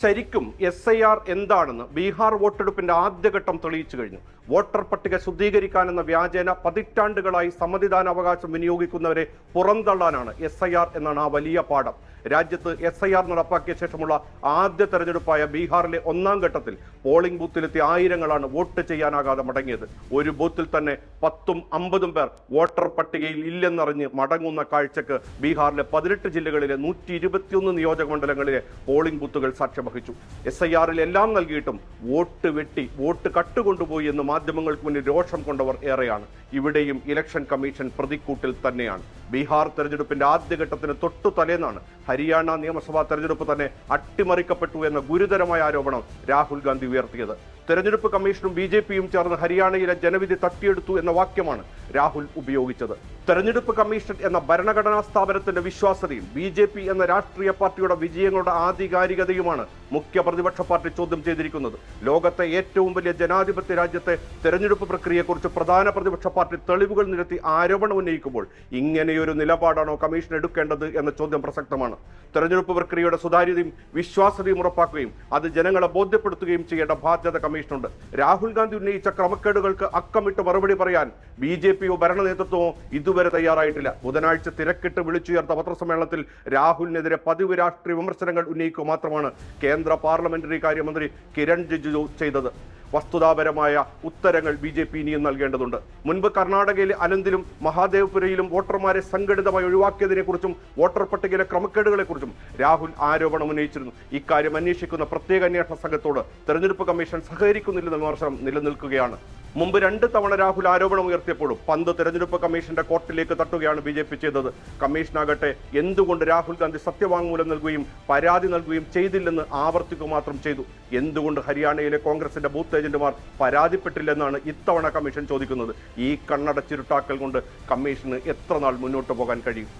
ശരിക്കും S I R എന്താണെന്ന് ബീഹാർ വോട്ടെടുപ്പിന്റെ ആദ്യഘട്ടം തെളിയിച്ചു കഴിഞ്ഞു. വോട്ടർ പട്ടിക ശുദ്ധീകരിക്കാനെന്ന വ്യാജേന പതിറ്റാണ്ടുകളായി സമ്മതിദാനാവകാശം വിനിയോഗിക്കുന്നവരെ പുറന്തള്ളാനാണ് എസ് ഐ ആർ എന്നാണ് ആ വലിയ പാഠം. രാജ്യത്ത് എസ് ഐ ആർ നടപ്പാക്കിയ ശേഷമുള്ള ആദ്യ തെരഞ്ഞെടുപ്പായ ബീഹാറിലെ ഒന്നാം ഘട്ടത്തിൽ പോളിംഗ് ബൂത്തിലെത്തിയ ആയിരങ്ങളാണ് വോട്ട് ചെയ്യാനാകാതെ മടങ്ങിയത്. ഒരു ബൂത്തിൽ തന്നെ പത്തും അമ്പതും പേർ വോട്ടർ പട്ടികയിൽ ഇല്ലെന്നറിഞ്ഞ് മടങ്ങുന്ന കാഴ്ചക്ക് ബീഹാറിലെ പതിനെട്ട് ജില്ലകളിലെ നൂറ്റി ഇരുപത്തിയൊന്ന് നിയോജക മണ്ഡലങ്ങളിലെ പോളിംഗ് ബൂത്തുകൾ സാക്ഷ്യം വഹിച്ചു എസ് ഐ ആറിൽ എല്ലാം നൽകിയിട്ടും വോട്ട് വെട്ടി വോട്ട് കട്ടുകൊണ്ടുപോയി എന്ന് മാധ്യമങ്ങൾക്ക് മുന്നിൽ രോഷം കൊണ്ടവർ ഏറെയാണ്. ഇവിടെയും ഇലക്ഷൻ കമ്മീഷൻ പ്രതിക്കൂട്ടിൽ തന്നെയാണ്. ബീഹാർ തെരഞ്ഞെടുപ്പിന്റെ ആദ്യഘട്ടത്തിന് തൊട്ടു തലേന്നാണ് ഹരിയാന നിയമസഭാ തെരഞ്ഞെടുപ്പ് തന്നെ അട്ടിമറിക്കപ്പെട്ടു എന്ന ഗുരുതരമായ ആരോപണം രാഹുൽ ഗാന്ധി ഉയർത്തിയത്. തെരഞ്ഞെടുപ്പ് കമ്മീഷനും ബി ചേർന്ന് ഹരിയാനയിലെ ജനവിധി തട്ടിയെടുത്തു എന്ന വാക്യമാണ് രാഹുൽ ഉപയോഗിച്ചത്. തെരഞ്ഞെടുപ്പ് കമ്മീഷൻ എന്ന ഭരണഘടനാ സ്ഥാപനത്തിന്റെ വിശ്വാസ്യതയും ബി ജെ പി എന്ന രാഷ്ട്രീയ പാർട്ടിയുടെ വിജയങ്ങളുടെ ആധികാരികതയുമാണ് മുഖ്യ പ്രതിപക്ഷ പാർട്ടി ചോദ്യം ചെയ്തിരിക്കുന്നത്. ലോകത്തെ ഏറ്റവും വലിയ ജനാധിപത്യ രാജ്യത്തെ തെരഞ്ഞെടുപ്പ് പ്രക്രിയയെക്കുറിച്ച് പ്രധാന പ്രതിപക്ഷ പാർട്ടി തെളിവുകൾ നിരത്തി ആരോപണം ഉന്നയിക്കുമ്പോൾ ഇങ്ങനെയൊരു നിലപാടാണോ കമ്മീഷൻ എടുക്കേണ്ടത് എന്ന ചോദ്യം പ്രസക്തമാണ്. തെരഞ്ഞെടുപ്പ് പ്രക്രിയയുടെ സുതാര്യതയും വിശ്വാസ്യതയും ഉറപ്പാക്കുകയും അത് ജനങ്ങളെ ബോധ്യപ്പെടുത്തുകയും ചെയ്യേണ്ട ബാധ്യത കമ്മീഷനുണ്ട്. രാഹുൽ ഗാന്ധി ഉന്നയിച്ച ക്രമക്കേടുകൾക്ക് അക്കമിട്ട് മറുപടി പറയാൻ ബി പിയോ ഭരണ നേതൃത്വമോ ഇതുവരെ തയ്യാറായിട്ടില്ല. ബുധനാഴ്ച തിരക്കിട്ട് വിളിച്ചുയർത്ത പത്രസമ്മേളനത്തിൽ രാഹുലിനെതിരെ പതിവ് രാഷ്ട്രീയ വിമർശനങ്ങൾ ഉന്നയിക്കുക മാത്രമാണ് കേന്ദ്ര പാർലമെന്ററി കാര്യമന്ത്രി കിരൺ റിജിജു ചെയ്തത്. വസ്തുതാപരമായ ഉത്തരങ്ങൾ ബി ജെ പി ഇനിയും നൽകേണ്ടതുണ്ട്. മുൻപ് കർണാടകയിലെ അനന്തിലും മഹാദേവപുരയിലും വോട്ടർമാരെ സംഘടിതമായി ഒഴിവാക്കിയതിനെക്കുറിച്ചും വോട്ടർ പട്ടികയിലെ ക്രമക്കേടുകളെക്കുറിച്ചും രാഹുൽ ആരോപണം ഉന്നയിച്ചിരുന്നു. ഇക്കാര്യം അന്വേഷിക്കുന്ന പ്രത്യേക അന്വേഷണ സംഘത്തോട് തെരഞ്ഞെടുപ്പ് കമ്മീഷൻ സഹകരിക്കുന്നില്ലെന്ന വിമർശനം നിലനിൽക്കുകയാണ്. മുമ്പ് രണ്ട് തവണ രാഹുൽ ആരോപണം ഉയർത്തിയപ്പോഴും പന്ത് തെരഞ്ഞെടുപ്പ് കമ്മീഷന്റെ കോർട്ടിലേക്ക് തട്ടുകയാണ് ബി ജെ പി ചെയ്തത്. കമ്മീഷനാകട്ടെ എന്തുകൊണ്ട് രാഹുൽ ഗാന്ധി സത്യവാങ്മൂലം നൽകുകയും പരാതി നൽകുകയും ചെയ്തില്ലെന്ന് ആവർത്തിക്കുക മാത്രം ചെയ്തു. എന്തുകൊണ്ട് ഹരിയാനയിലെ കോൺഗ്രസിന്റെ ബൂത്ത് ഏജന്റുമാർ പരാതിപ്പെട്ടില്ലെന്നാണ് ഇത്തവണ കമ്മീഷൻ ചോദിക്കുന്നത്. ഈ കണ്ണടച്ചിരുട്ടാക്കൽ കൊണ്ട് കമ്മീഷന് എത്ര നാൾ മുന്നോട്ട് പോകാൻ കഴിയും?